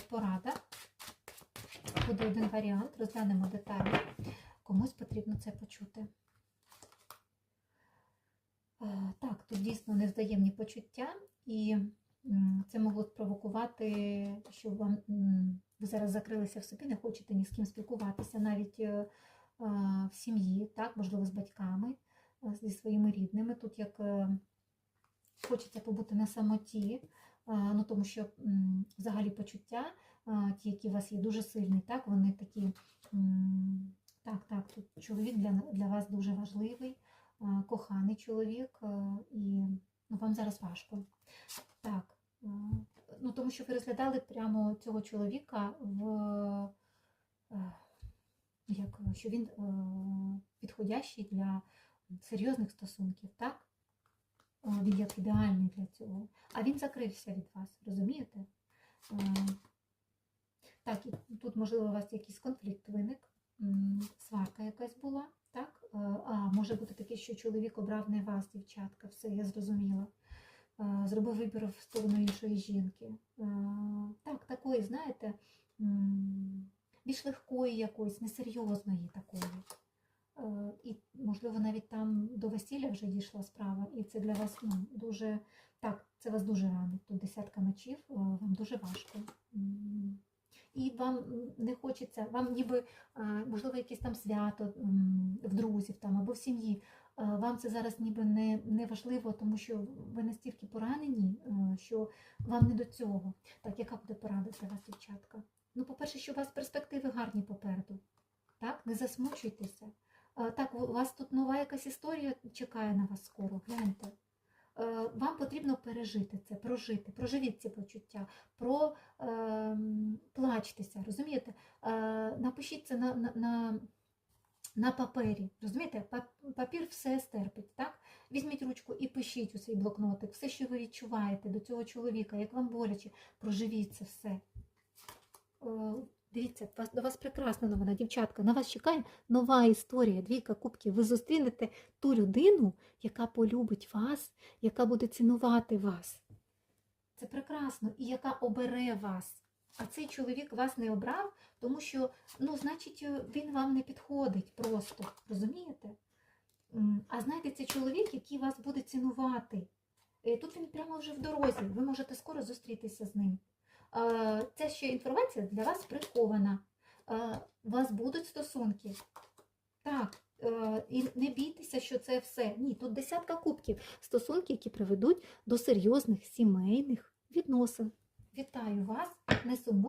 порада. Буде один варіант, розглянемо детально. Комусь потрібно це почути. Е, Так, тут дійсно невзаємні почуття, і це могло спровокувати, що вам ви зараз закрилися в собі, не хочете ні з ким спілкуватися, навіть е, в сім'ї, так, можливо, з батьками, зі своїми рідними. Тут як е, хочеться побути на самоті, ну тому що взагалі почуття, ті, які у вас є, дуже сильні, так, вони такі. Так, так, тут чоловік для, для вас дуже важливий, коханий чоловік, і ну, вам зараз важко. Так, ну тому що ви розглядали прямо цього чоловіка в як що він підходящий для серйозних стосунків, так? Він як ідеальний для цього. А він закрився від вас, розумієте? Так, і тут, можливо, у вас якийсь конфлікт виник, сварка якась була, так? А може бути таке, що чоловік обрав не вас, дівчатка, все, я зрозуміла. Зробив вибір в сторону іншої жінки. Так, такої, знаєте, більш легкої якоїсь, несерйозної такої. Е, І, можливо, навіть там до весілля вже дійшла справа, і це для вас ну, дуже так, це вас дуже ранить. Тут десятка мечів, е, вам дуже важко. І вам не хочеться, вам ніби, е, можливо, якесь там свято в друзів там, або в сім'ї. Вам це зараз ніби не, не важливо, тому що ви настільки поранені, що вам не до цього. Так, яка буде порада для вас, дівчатка? Ну, по-перше, що у вас перспективи гарні попереду. Так, не засмучуйтеся. Так, у вас тут нова якась історія чекає на вас скоро. Гляньте. Е, Вам потрібно пережити це, прожити, проживіть ці почуття, про ем, розумієте? Е, Напишіть це на, на, на, на папері. Розумієте, папір все стерпить. Так? Візьміть ручку і пишіть у свій блокнотик, все, що ви відчуваєте до цього чоловіка, як вам боляче, проживіть це все. Дивіться, до вас прекрасна новина, дівчатка. На вас чекає нова історія, двійка кубків. Ви зустрінете ту людину, яка полюбить вас, яка буде цінувати вас. Це прекрасно, і яка обере вас. А цей чоловік вас не обрав, тому що, ну, значить, він вам не підходить просто. Розумієте? А знаєте, це чоловік, який вас буде цінувати. Е, Тут він прямо вже в дорозі. Ви можете скоро зустрітися з ним. Е, Це ще інформація для вас прихована. Е, У вас будуть стосунки. Так, е, і не бійтеся, що це все. Ні, тут десятка кубків. Стосунки, які приведуть до серйозних сімейних відносин. Вітаю вас, не сумуйте.